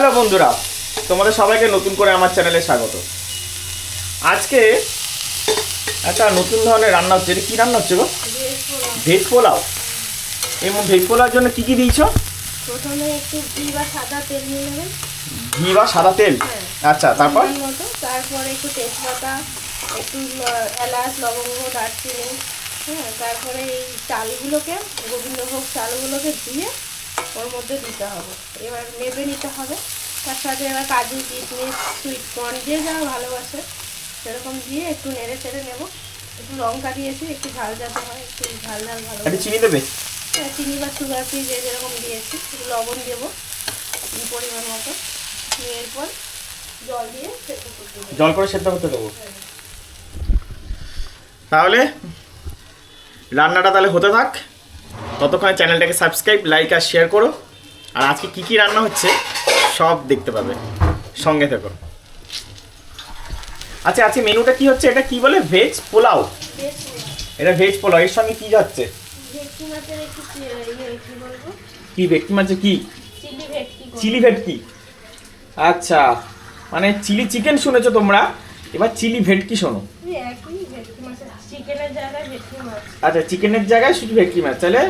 Hello বন্ধুরা তোমাদের সবাইকে নতুন করে আমার চ্যানেলে স্বাগত। আজকে একটা নতুন ধরনের রান্না হচ্ছে এটা কী রান্না হচ্ছে গো? ভেজ পোলাও। এবং ভেজ পোলাওর জন্য কী কী দিয়েছ? প্রথমে একটু ঘি বা সাদা তেল নিয়ে নেবেন ঘি বা সাদা তেল? হ্যাঁ। আচ্ছা তারপর? একটু তেজপাতা একটু এলাচ লবঙ্গ দারচিনি হ্যাঁ তারপরে এই চালগুলোকে গোবিন্দভোগ চালগুলোকে দিয়ে ওর মধ্যে দিতে হবে। এবার নেবে নিতে হবে। তার সাথে এবার কাজু কিশমিশ সুইট কর্ন যে যা ভালোবাসে সেরকম দিয়ে একটু নেড়ে চেড়ে নেব। একটু লঙ্কা দিয়েছি একটু ঝাল যাতে হয় একটু ঝাল ঝাল ভালো চিনি দেবে? হ্যাঁ, চিনি বা সুগার ফ্রি যে যেরকম দিয়েছি একটু লবণ দেবো পরিমাণ মতো। নিয়ে এরপর জল দিয়ে জল করে সেদ্ধ করতে দেবো? তাহলে রান্নাটা তাহলে হতে থাক। ততক্ষণে চ্যানেলটাকে সাবস্ক্রাইব লাইক আর শেয়ার করো। আর আজকে কি কি রান্না হচ্ছে সব দেখতে পাবে। সঙ্গে থেকো। আচ্ছা আজকে মেনুটা কি হচ্ছে? এটা কি বলে? ভেজ পোলাও। এটা ভেজ পোলাও। এর সঙ্গে কি যাচ্ছে? কী ভেটকি মাছে কি? চিলি ভেটকি। আচ্ছা মানে চিলি চিকেন শুনেছো তোমরা? এবার চিলি ভেটকি শোনো। আচ্ছা চিকেনের জায়গায় শুধু ভেটকি মাছ। তাহলে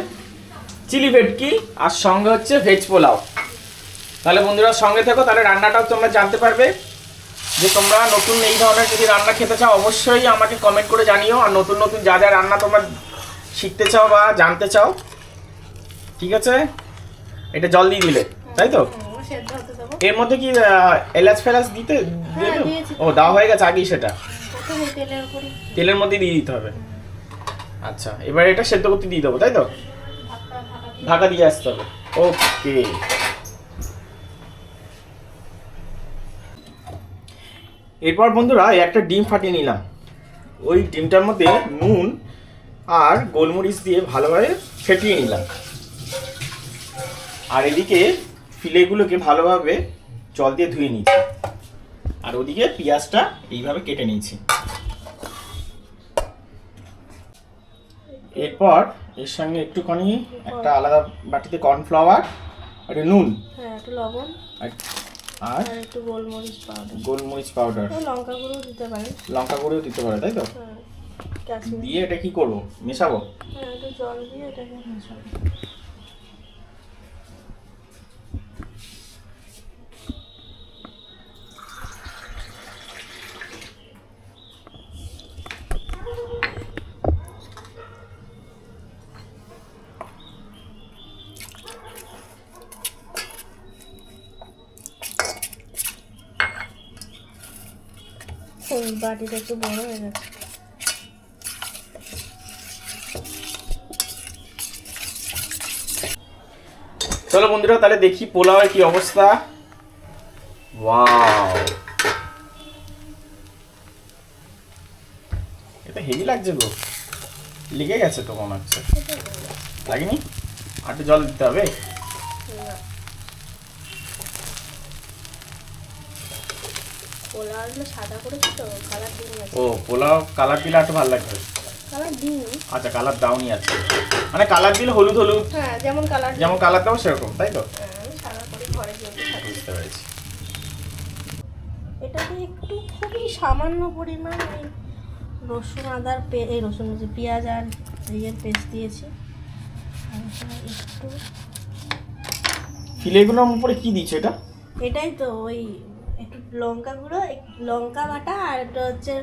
চিলি ভেটকি আর সঙ্গে হচ্ছে ভেজ পোলাও। তাহলে বন্ধুরা সঙ্গে থেকো তাহলে রান্নাটাও তোমরা জানতে পারবে। যে তোমরা নতুন এই ধরনের যদি রান্না খেতে চাও অবশ্যই আমাকে কমেন্ট করে জানিও। আর নতুন নতুন যা যা রান্না তোমরা শিখতে চাও বা জানতে চাও ঠিক আছে? এটা জল দিয়ে দিলে তাই তো? এর মধ্যে কি এলাচ ফেলাচ দিতে? দিয়েছি। ও দেওয়া হয়ে গেছে আগেই সেটা। তেলের তেলের মধ্যে দিয়ে দিতে হবে। আচ্ছা এবার এটা সেদ্ধ করতে দিয়ে দেবো তাই তো? ঢাকা দিয়ে আসতে হবে। ওকে। এরপর বন্ধুরা একটা ডিম ফাটিয়ে নিলাম। ওই ডিমটার মধ্যে নুন আর গোলমরিচ দিয়ে ভালোভাবে ফেটিয়ে নিলাম। আর এদিকে ফিলেগুলোকে ভালোভাবে জল দিয়ে ধুয়ে নিয়েছি। আর ওদিকে পেঁয়াজটা এইভাবে কেটে নিয়েছি। এরপর এর সঙ্গে একটুখানি একটা আলাদা বাটিতে কর্নফ্লাওয়ার আর একটু নুন। হ্যাঁ একটু লবণ। আর একটু গোলমরিচ পাউডার গোলমরিচ পাউডার লঙ্কা গুঁড়ো দিতে পারেন। লঙ্কা গুঁড়ো দিতে পারে তাই তো? হ্যাঁ দিয়ে এটা কি করব? মেশাবো? হ্যাঁ একটু জল দিয়ে এটাকে মেশাবো। বাটিটা একটু বড় হয়ে গেছে চলো বন্ধুরা তাহলে দেখি পোলাওয়ের কি অবস্থা। ওয়াও। এটা হেভি লাগছে গো। লেগে গেছে তো মনে হচ্ছে। লাগেনি? আর জল দিতে হবে? পোলাওগুলো সাদা করেছি তো কালার দিন ও পোলাও কালার দিলে একটু ভালো লাগবে। কালার দিন আচ্ছা কালার দাওনি আছে মানে কালার দিলে হলুদ হলুদ। হ্যাঁ যেমন কালার যেমন কালার দাও সেরকম তাই তো? সাদা করে ঘরে যেতে থাকি। বুঝতে পেরেছি। এটাতে একটু খুবই সামান্য পরিমাণ রসুন আদার পে এই রসুন পেঁয়াজ আর ইয়ের পেস্ট দিয়েছি। একটু ফিলেগুলোর উপরে কি দিচ্ছে এটা? এটাই তো ওই একটু লঙ্কা গুঁড়ো লঙ্কা বাটা আর একটা হচ্ছে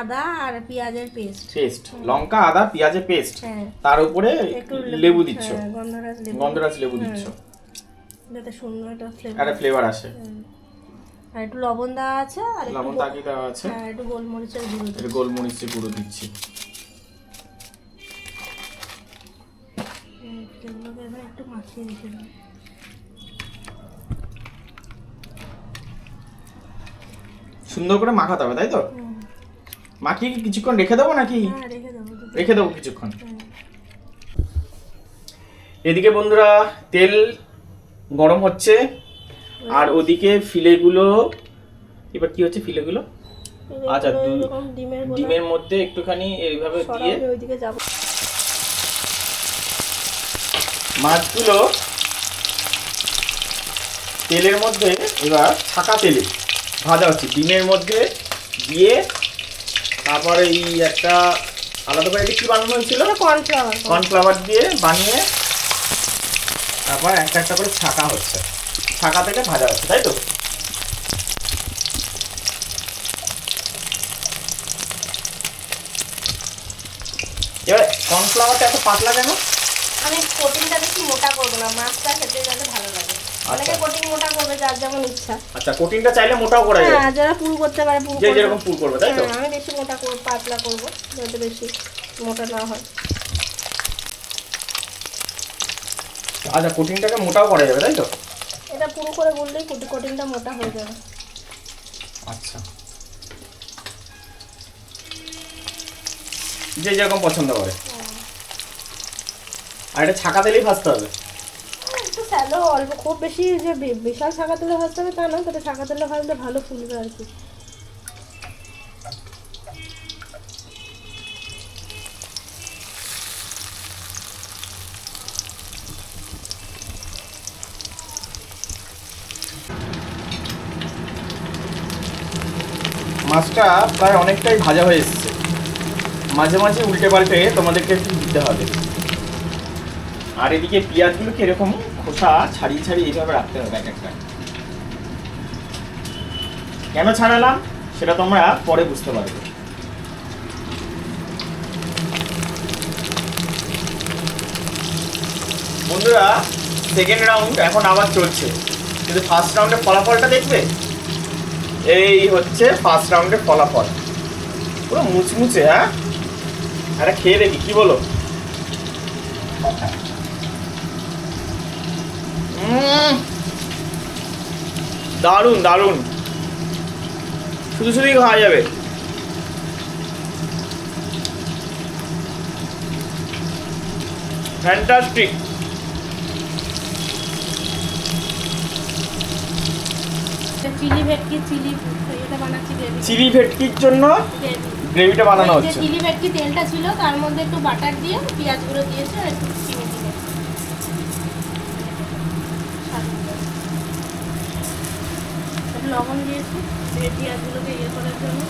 আদা আর পেঁয়াজের পেস্ট। পেস্ট। লঙ্কা আদা পেঁয়াজের পেস্ট। হ্যাঁ। তার উপরে একটু লেবু দিচ্ছ। হ্যাঁ, গন্ধরাজ লেবু। গন্ধরাজ লেবু দিচ্ছ। যাতে সুন্দর একটা ফ্লেভার একটা ফ্লেভার আসে। আর একটু লবণ দেওয়া আছে আর লবণ তাকি দেওয়া আছে। হ্যাঁ একটু গোলমরিচের গুঁড়ো এটা গোলমরিচের গুঁড়ো দিচ্ছি। এগুলোকে এবার একটু মাখিয়ে দেবো সুন্দর করে মাখাতে হবে তাই তো? মাখিয়ে কি কিছুক্ষণ রেখে দেবো নাকি? হ্যাঁ রেখে দেবো কিছুক্ষণ। এদিকে বন্ধুরা তেল গরম হচ্ছে আর ওদিকে ফিলেগুলো এবার কি হচ্ছে ফিলেগুলো? আচ্ছা, ডিমের মধ্যে একটুখানি এইভাবে দিয়ে মাছগুলো তেলের মধ্যে এবার ছাকা তেলে ভাজা হচ্ছে। ডিমের মধ্যে দিয়ে তারপরে এই একটা আলাদা করে কি বানানো হয়েছিল? কর্নফ্লাওয়ার কর্নফ্লাওয়ার দিয়ে বানিয়ে তারপর একটা একটা করে ছাকা হচ্ছে। ছাকা থেকে ভাজা হচ্ছে তাই তো? এবার কর্নফ্লাওয়ারটা এত পাতলা কেন? আমি কোটিংটা বেশি মোটা করব না মাছটা খেতে যাতে ভালো অনেকে আচ্ছা। কোটিং মোটা করবে যার যেমন ইচ্ছা। আচ্ছা কোটিংটা চাইলে মোটাও করা যাবে হ্যাঁ যারা পুরু করতে পারে পুরু যে যেরকম পুর করবে তাই তো? হ্যাঁ, আমি বেশি মোটা করব পাতলা করব যাতে বেশি মোটা না হয়। আচ্ছা কোটিংটাকে মোটাও করা যাবে তাই তো? এটা পুরু করে বললেই কোটিংটা মোটা হয়ে যাবে। আচ্ছা। যে যেরকম পছন্দ করে। আর এটা ছাকা তেলেই ভাজতে হবে। স্যালো অল্প খুব বেশি যে বিশাল শাকা তেলে ভাজতে হবে তা না তবে শাকা তেলে ভাজলে ভালো ফুলবে আর কি। মাছটা প্রায় অনেকটাই ভাজা হয়ে এসেছে। মাঝে মাঝে উল্টে পাল্টে তোমাদেরকে একটু দিতে হবে। আর এদিকে পেঁয়াজগুলোকে এরকম খোসা ছাড়িয়ে ছাড়িয়ে এইভাবে রাখতে হবে এক একটা। কেন ছাড়ালাম? সেটা তোমরা পরে বুঝতে পারবে। বন্ধুরা সেকেন্ড রাউন্ড এখন আবার চলছে। কিন্তু ফার্স্ট রাউন্ডের ফলাফলটা দেখবে? এই হচ্ছে ফার্স্ট রাউন্ডের ফলাফল। পুরো মুচমুচে হ্যাঁ? আরে খেয়ে দেখি, কি বলো? দারুণ দারুণ। শুধু শুধুই খাওয়া যাবে। ফ্যান্টাস্টিক চিলি ভেটকি চিলি এটা বানাচ্ছি গ্রেভি। চিলি ভেটকির জন্য গ্রেভিটা বানানো হচ্ছে। চিলি ভেটকি তেলটা ছিল তার মধ্যে একটু বাটার দিয়ে পেঁয়াজ পেঁয়াজগুলো দিয়েছে আর একটু চিনি দিয়ে একটু লবণ দিয়েছি দিয়ে পেঁয়াজগুলোকে ইয়ে করার জন্য।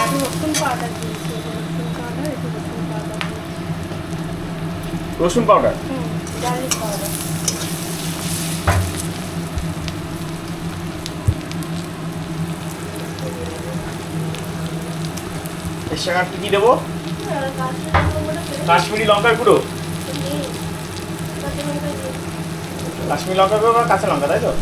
আর রসুন পাউডার দিয়েছি রসুন পাউডার একটু রসুন পাউডার রসুন পাউডার? হুম গার্লিক পাউডার এর সঙ্গে কি দেবো? কাশ্মীরি লঙ্কার গুঁড়ো। লঙ্কা কাশ্মীরি গুঁড়ো আর কাঁচা লঙ্কা তাই তো?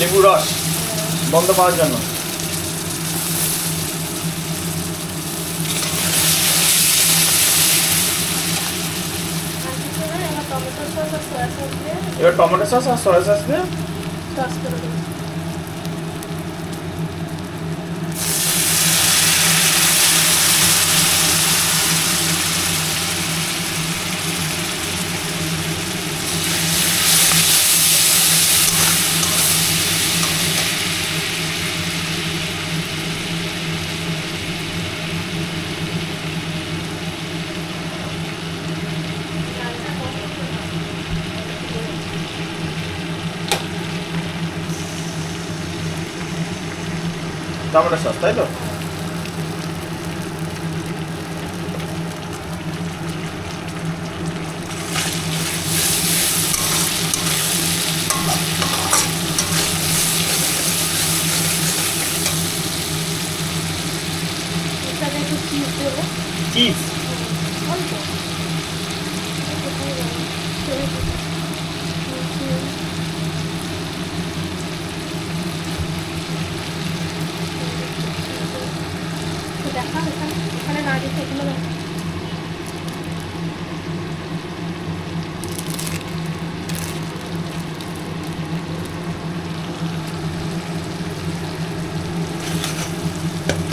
লেবু রস বন্ধ পাওয়ার জন্য। এবার টমেটো সস আর সয়া সস দিয়ে এবার টমেটো সস আর সয়া সস দিয়ে সস করে দিই। লালটা কম করতে হবে। টমেটো সস তাই তো?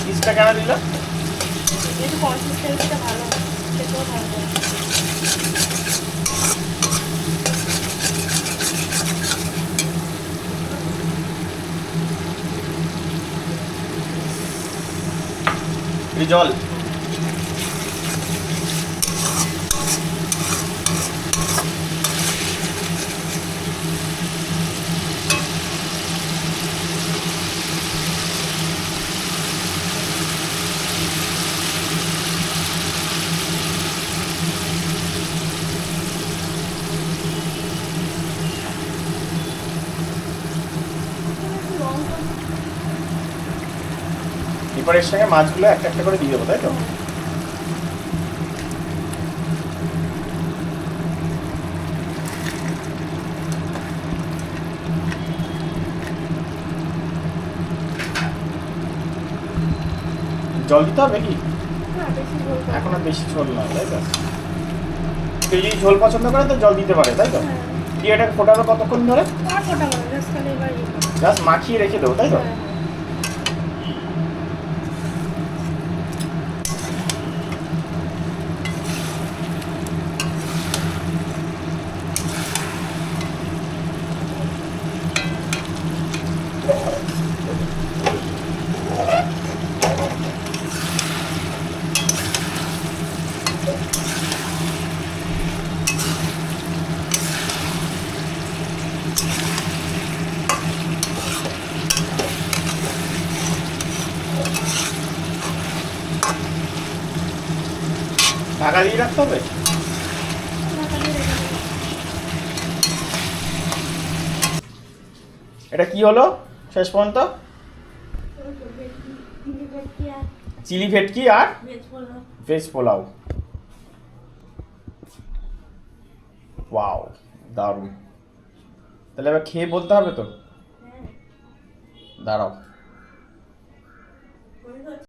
পিসটা কেন দিল একটু কনসিস্টেন্সিটা ভালো খেতেও ভালো এই জল এরপর এর সঙ্গে মাছগুলো একটা একটা করে দিয়ে দেবো তাই তো? জল দিতে হবে কি? হ্যাঁ। এখন আর বেশি ঝোল নয় তাই তো? কেউ যদি ঝোল পছন্দ করে তো জল দিতে পারে তাই তো? হ্যাঁ। দিয়ে এটাকে ফোটাবে কতক্ষণ ধরে? জাস্ট ইয়ে। জাস্ট মাখিয়ে রেখে দেবো তাই তো? ঢাকা দিয়ে রাখতে হবে। এটা কি হলো? শেষ পর্যন্ত? চিলি ভেটকি আর ভেজ পোলাও। ওয়াও দারুণ। তাহলে এবার খেয়ে বলতে হবে তো? হ্যাঁ। দাঁড়াও।